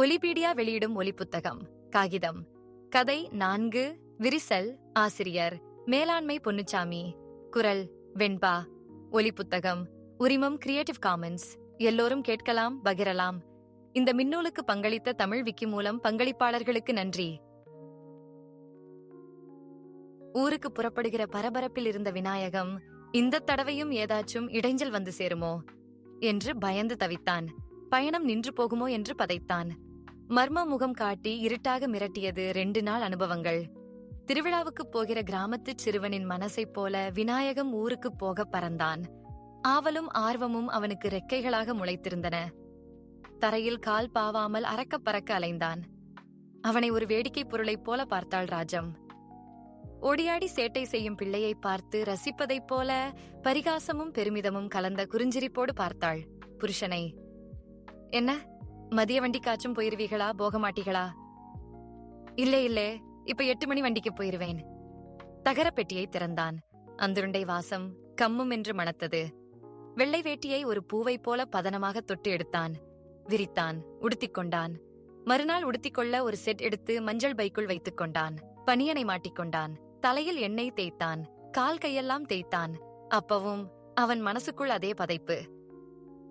ஒலிபீடியா வெளியிடும் ஒலி புத்தகம் காகிதம் கதை நான்கு விரிசல் ஆசிரியர் மேலாண்மை பொன்னுச்சாமி குரல் வெண்பா ஒலி புத்தகம் உரிமம் கிரியேட்டிவ் காமன்ஸ் எல்லோரும் கேட்கலாம் பகிரலாம். இந்த மின்னூலுக்கு பங்களித்த தமிழ் விக்கி மூலம் பங்களிப்பாளர்களுக்கு நன்றி. ஊருக்கு புறப்படுகிற பரபரப்பில் இருந்த விநாயகம் இந்த தடவையும் ஏதாச்சும் இடைஞ்சல் வந்து சேருமோ? என்று பயந்து தவித்தான். பயணம் நின்று போகுமோ என்று பதைத்தான். மர்ம முகம் காட்டி இருட்டாக மிரட்டியது ரெண்டு நாள் அனுபவங்கள். திருவிழாவுக்கு போகிற கிராமத்து சிறுவனின் மனசைப் போல விநாயகம் ஊருக்கு போக பறந்தான். ஆவலும் ஆர்வமும் அவனுக்கு ரெக்கைகளாக முளைத்திருந்தன. தரையில் கால் பாவாமல் அறக்க பறக்க அலைந்தான். அவனை ஒரு வேடிக்கை பொருளைப் போல பார்த்தாள் ராஜம். ஓடியாடி சேட்டை செய்யும் பிள்ளையை பார்த்து ரசிப்பதைப் போல பரிகாசமும் பெருமிதமும் கலந்த குறிஞ்சிரிப்போடு பார்த்தாள். புருஷனை என்ன? மதிய வண்டிக்காச்சும் போயிருவீங்களா போக மாட்டீங்களா இல்லே இல்லே. இப்ப எட்டு மணி வண்டிக்கு போயிருவேன். தகர பெட்டியை திறந்தான். அந்துருண்டை வாசம் கம்மும் என்று மணத்தது. வெள்ளை வேட்டியை ஒரு பூவைப் போல பதனமாக தொட்டு எடுத்தான். விரித்தான் உடுத்திக் கொண்டான். மறுநாள் உடுத்திக்கொள்ள ஒரு செட் எடுத்து மஞ்சள் பைக்குள் வைத்துக் கொண்டான். பனியனை மாட்டிக்கொண்டான் தலையில் எண்ணெய் தேய்த்தான். கால் கையெல்லாம் தேய்த்தான். அப்பவும் அவன் மனசுக்குள் அதே பதைப்பு.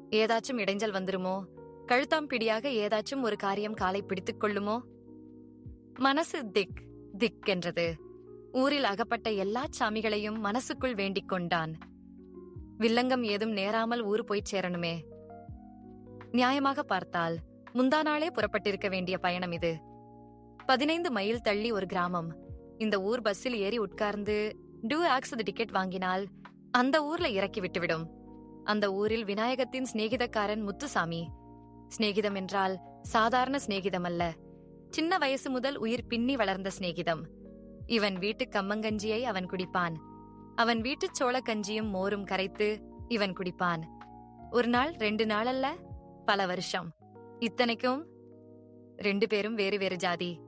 ஏதாச்சும் இடைஞ்சல் வந்துருமோ? கழுத்தாம்பிடியாக ஏதாச்சும் ஒரு காரியம் காலை பிடித்துக் கொள்ளுமோ? மனசு திக் திக் என்றது. ஊரில் அகப்பட்ட எல்லா சாமிகளையும் மனசுக்குள் வேண்டிக் கொண்டான். வில்லங்கம் ஏதும் நேராமல் ஊர் போய்ச் சேரணுமே? நியாயமாக பார்த்தால் முந்தா நாளே புறப்பட்டிருக்க வேண்டிய பயணம் இது. பதினைந்து மைல் தள்ளி ஒரு கிராமம். இந்த ஊர் பஸ்ஸில் ஏறி உட்கார்ந்து டூ ஆக்ஸ் டிக்கெட் வாங்கினால் அந்த ஊர்ல இறக்கி விட்டுவிடும். அந்த ஊரில் விநாயகத்தின் சிநேகிதக்காரன் முத்துசாமி சிநேகிதம் என்றால் சாதாரண சிநேகிதம் அல்ல. சின்ன வயசு முதல் உயிர் பின்னி வளர்ந்த சிநேகிதம். இவன் வீட்டு கம்மங்கஞ்சியை அவன் குடிப்பான். அவன் வீட்டு சோளக்கஞ்சியும் மோரும் கரைத்து இவன் குடிப்பான். ஒரு நாள் ரெண்டு நாள் அல்ல பல வருஷம். இத்தனைக்கும் ரெண்டு பேரும் வேறு வேறு ஜாதி.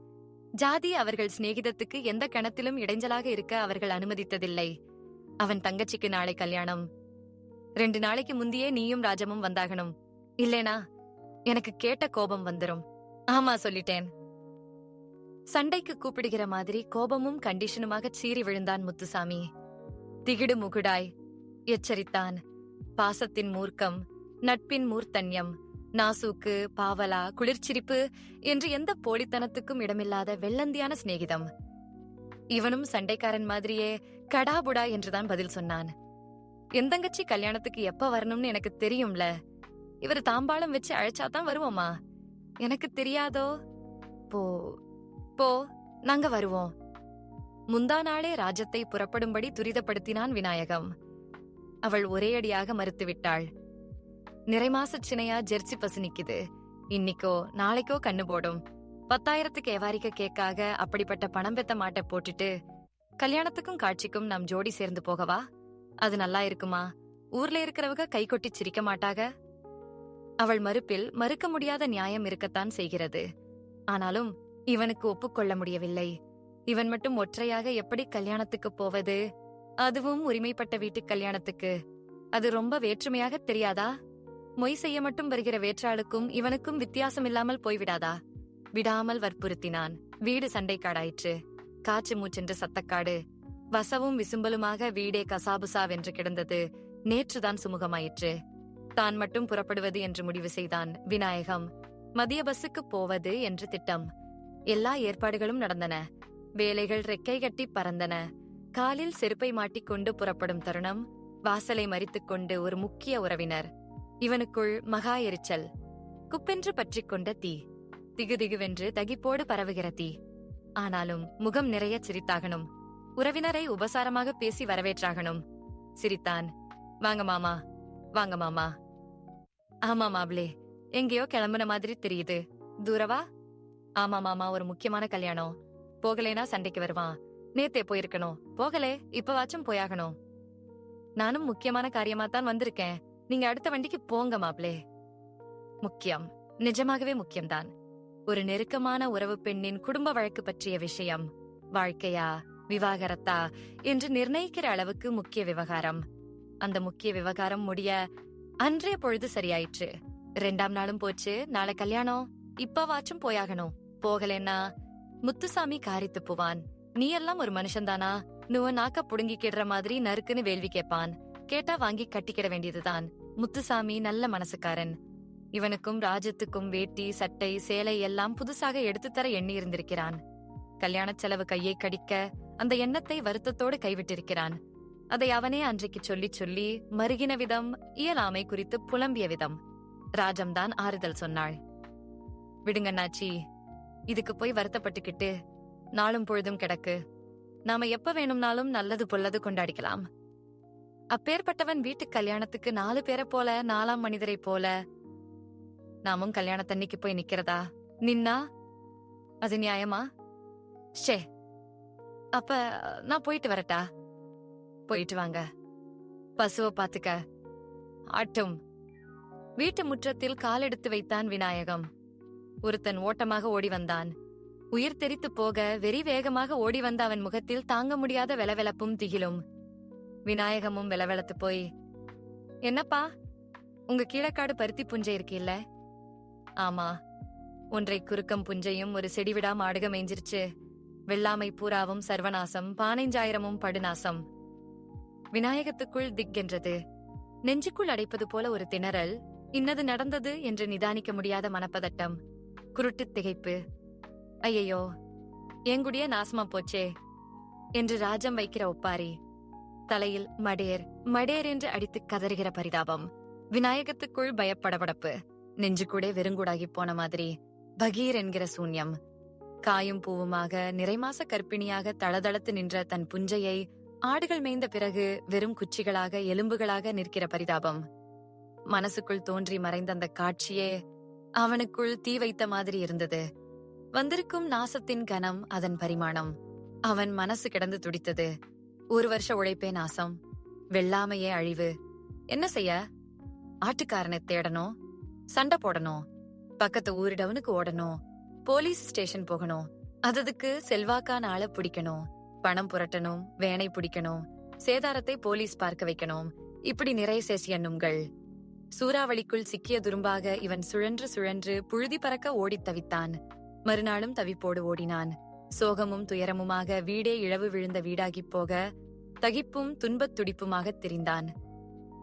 ஜாதி அவர்கள் சிநேகிதத்துக்கு எந்த கணத்திலும் இடைஞ்சலாக இருக்க அவர்கள் அனுமதித்ததில்லை. அவன் தங்கச்சிக்கு நாளை கல்யாணம். ரெண்டு நாளைக்கு முந்தியே நீயும் ராஜமும் வந்தாகணும். இல்லேனா எனக்கு கேட்ட கோபம் வந்துரும். ஆமா சொல்லிட்டேன். சண்டைக்கு கூப்பிடுகிற மாதிரி கோபமும் கண்டிஷனுமாக சீறி விழுந்தான் முத்துசாமி. திகிடு முகுடாய் எச்சரித்தான். பாசத்தின் மூர்க்கம் நட்பின் மூர்த்தன்யம் நாசூக்கு பாவலா குளிர்ச்சிரிப்பு என்று எந்த போலித்தனத்துக்கும் இடமில்லாத வெள்ளந்தியான சிநேகிதம். இவனும் சண்டைக்காரன் மாதிரியே கடாபுடா என்றுதான் பதில் சொன்னான். எந்தங்கச்சி கல்யாணத்துக்கு எப்ப வரணும்னு எனக்கு தெரியும்ல? இவர் தாம்பாளம் வச்சு அழைச்சாதான் வருவோமா? எனக்கு தெரியாதோ? போ போ நாங்க வருவோம். முந்தா நாளே ராஜத்தை புறப்படும்படி துரிதப்படுத்தினான் விநாயகம். அவள் ஒரே அடியாக மறுத்துவிட்டாள் நிறைமாச சினையா ஜெர்சி பசு நிக்குது. இன்னிக்கோ நாளைக்கோ கண்ணு போடும். பத்தாயிரத்துக்கு எவாரிக்க கேக்காக அப்படிப்பட்ட பணம் பெத்த மாட்டை போட்டுட்டு கல்யாணத்துக்கும் காட்சிக்கும் நம் ஜோடி சேர்ந்து போகவா? அது நல்லா இருக்குமா? ஊர்ல இருக்கிறவங்க கை கொட்டி சிரிக்க மாட்டாக? அவள் மறுப்பில் மறுக்க முடியாத நியாயம் இருக்கத்தான் செய்கிறது. ஆனாலும் இவனுக்கு ஒப்புக்கொள்ள முடியவில்லை. இவன் மட்டும் ஒற்றையாக எப்படி கல்யாணத்துக்கு போவது? அதுவும் உரிமைப்பட்ட வீட்டு கல்யாணத்துக்கு. அது ரொம்ப வேற்றுமையாக தெரியாதா? மொய் செய்ய மட்டும் வருகிற வேற்றாளுக்கும் இவனுக்கும் வித்தியாசம் இல்லாமல் போய்விடாதா? விடாமல் வற்புறுத்தினான். வீடு சண்டைக்காடாயிற்று. காற்று மூச்சென்று சத்தக்காடு. வசவும் விசும்பலுமாக வீடே கசாபுசாவென்று கிடந்தது. நேற்றுதான் சுமுகமாயிற்று. தான் மட்டும் புறப்படுவது என்று முடிவு செய்தான். விநாயகம் மதிய பஸ்ஸுக்கு போவது என்று திட்டம். எல்லா ஏற்பாடுகளும் நடந்தன. வேலைகள் ரெக்கை கட்டி பறந்தன. காலில் செருப்பை மாட்டிக்கொண்டு புறப்படும் தருணம் வாசலை மறித்துக்கொண்டு ஒரு முக்கிய உறவினர். இவனுக்குள் மகா எரிச்சல். குப்பென்று பற்றிக் கொண்ட தீ. திகுதிகுவென்று தகிப்போடு பரவுகிற தீ. ஆனாலும் முகம் நிறைய சிரித்தாகணும். உறவினரை உபசாரமாக பேசி வரவேற்றாகணும். சிரித்தான் வாங்க மாமா வாங்க மாமா. ஆமா மாப்ளே எங்கேயோ கிளம்புன மாதிரி தெரியுது. தூரவா ஆமா மாமா ஒரு முக்கியமான கல்யாணம். போகலேனா சண்டைக்கு வருவான். நேத்தே போயிருக்கணும். போகலே இப்பவாச்சும் போயாகணும். நானும் முக்கியமான காரியமா தான் வந்திருக்கேன். நீங்க அடுத்த வண்டிக்கு போங்க மாப்ளே முக்கியம். நிஜமாகவே முக்கியம்தான். ஒரு நெருக்கமான உறவு பெண்ணின் குடும்ப வழக்கு பற்றிய விஷயம். வாழ்க்கையா? விவாகரத்தா? என்று நிர்ணயிக்கிற அளவுக்கு முக்கிய விவகாரம். அந்த முக்கிய விவகாரம் முடிய அன்றைய பொழுது சரியாயிற்று. ரெண்டாம் நாளும் போச்சு. நாளை கல்யாணம். இப்பவாச்சும் போயாகணும். போகலன்னா முத்துசாமி காரி துப்புவான். நீ எல்லாம் ஒரு மனுஷன்தானா நுவ நாக்க புடுங்கிக்கிடுற மாதிரி நறுக்குன்னு வேள்வி கேட்பான் கேட்டா வாங்கி கட்டிக்கிட வேண்டியதுதான். முத்துசாமி நல்ல மனசுக்காரன். இவனுக்கும் ராஜத்துக்கும் வேட்டி சட்டை சேலை எல்லாம் புதுசாக எடுத்துத் தர எண்ணி இருந்திருக்கிறான். கல்யாணச் செலவு கையை கடிக்க அந்த எண்ணத்தை வருத்தத்தோடு கைவிட்டிருக்கிறான். அதை அவனே அன்றைக்கு சொல்லி சொல்லி மருகின விதம் இயலாமை குறித்து புலம்பிய விதம். ராஜம்தான் ஆறுதல் சொன்னாள். விடுங்கண்ணாச்சி இதுக்கு போய் வருத்தப்பட்டுக்கிட்டு நாளும் பொழுதும் கிடக்கு. நாம எப்ப வேணும்னாலும் நல்லது பொல்லது கொண்டாடிக்கலாம். அப்பேற்பட்டவன் வீட்டு கல்யாணத்துக்கு நாலு பேரை போல நாலாம் மனிதரை போல. நாமும் கல்யாணத்தன்னைக்கு போய் நிக்கிறதா? நின்னா? அது நியாயமா? ஷே அப்ப நான் போயிட்டு வரட்டா? போயிட்டு வாங்க. பசுவ பாத்துக்க ஆட்டும். வீட்டு முற்றத்தில் காலெடுத்து வைத்தான் விநாயகம். ஒருத்தன் ஓட்டமாக ஓடி வந்தான். உயிர் தெரித்து போக வெறி வேகமாக ஓடி வந்த அவன் முகத்தில் தாங்க முடியாத வெலவெலப்பும் திகிலும். விநாயகமும் வெலவெலத்து போய் என்னப்பா? உங்க கீழக்காடு பருத்தி புஞ்சை இருக்கு இல்ல ஆமா. ஒன்றை குறுக்கம் புஞ்சையும் ஒரு செடிவிடா மாடுக மேய்ஞ்சிருச்சு. வெள்ளாமை பூராவும் சர்வநாசம் பானைஞ்சாயிரமும் படுநாசம். விநாயகத்துக்குள் திக்கென்றது. நெஞ்சுக்குள் அடைப்பது போல ஒரு திணறல் இன்னது நடந்தது என்று நிதானிக்க முடியாத மனப்பதட்டம். குருட்டுத் திகைப்பு. ஐயையோ எங்குடிய நாசமா போச்சே? என்று ராஜம் வைக்கிற ஒப்பாரி. தலையில் மடேர் மடேர் என்று அடித்து கதறுகிற பரிதாபம். விநாயகத்துக்குள் பயப்படபடப்பு. நெஞ்சுக்கூடே வெறுங்கூடாகி போன மாதிரி. பகீர் என்கிற சூன்யம். காயும் பூவுமாக நிறைமாச கர்ப்பிணியாக தளதளத்து நின்ற தன் புஞ்சையை ஆடுகள் மேய்ந்த பிறகு வெறும் குச்சிகளாக எலும்புகளாக நிற்கிற பரிதாபம். மனசுக்குள் தோன்றி மறைந்த அந்த காட்சியே அவனுக்குள் தீ வைத்த மாதிரி இருந்தது. வந்திருக்கும் நாசத்தின் கனம் அதன் பரிமாணம். அவன் மனசு கிடந்து துடித்தது. ஒரு வருஷ உழைப்பே நாசம். வெள்ளாமையே அழிவு. என்ன செய்ய? ஆட்டுக்காரனை தேடணும் சண்டை போடணும் பக்கத்து ஊரிடவனுக்கு ஓடணும் போலீஸ் ஸ்டேஷன் போகணும் அததுக்கு செல்வாக்கான ஆளை பிடிக்கணும் பணம் புரட்டணும் வேனை பிடிக்கணும் சேதாரத்தை போலீஸ் பார்க்க வைக்கணும். இப்படி நிறைய சேசியண்ணுங்கள் சூறாவளிக்குள் சிக்கிய துரும்பாக இவன் சுழன்று சுழன்று புழுதி பறக்க ஓடித் தவித்தான். மறுநாளும் தவிப்போடு ஓடினான். சோகமும் துயரமுமாக வீடே இழவு விழுந்த வீடாகிப் போக தகிப்பும் துன்பத் துடிப்புமாகத் திரிந்தான்.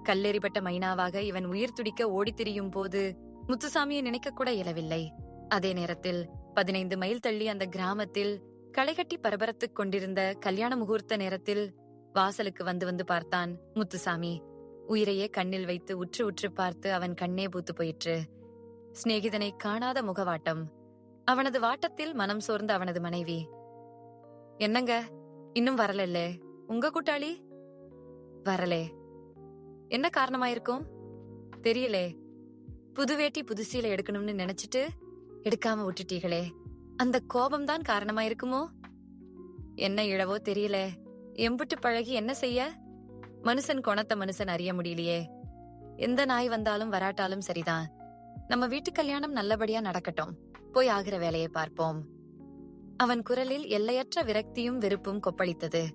கல்லெறிப்பட்ட மைனாவாக இவன் உயிர் துடிக்க ஓடித் திரியும் போது முத்துசாமியை நினைக்க கூட இயலவில்லை. அதே நேரத்தில் பதினைந்து மைல் தள்ளி அந்த கிராமத்தில் களைகட்டி பரபரத்துக் கொண்டிருந்த கல்யாண முகூர்த்த நேரத்தில் வாசலுக்கு வந்து வந்து பார்த்தான் முத்துசாமி. உயிரையே கண்ணில் வைத்து உற்று உற்று பார்த்து அவன் கண்ணே பூத்து போயிற்று. சிநேகிதனை காணாத முகவாட்டம். அவனது வாட்டத்தில் மனம் சோர்ந்த அவனது மனைவி. என்னங்க? இன்னும் வரலல்லே? உங்க கூட்டாளி? வரலே. என்ன காரணமாயிருக்கும்? தெரியலே. புது வேட்டி எடுக்கணும்னு நினைச்சிட்டு எடுக்காம விட்டுட்டீங்களே அந்த கோபம்தான் காரணமாயிருக்குமோ என்ன இழவோ தெரியல. எம்புட்டு பழகி என்ன செய்ய? மனுஷன் குணத்த மனுஷன் அறிய முடியலையே. எந்த நாய் வந்தாலும் வராட்டாலும் சரிதான். நம்ம வீட்டு கல்யாணம் நல்லபடியா நடக்கட்டும். போய் ஆகிற வேலையை பார்ப்போம். அவன் குரலில் எல்லையற்ற விரக்தியும் வெறுப்பும் கொப்பளித்தது.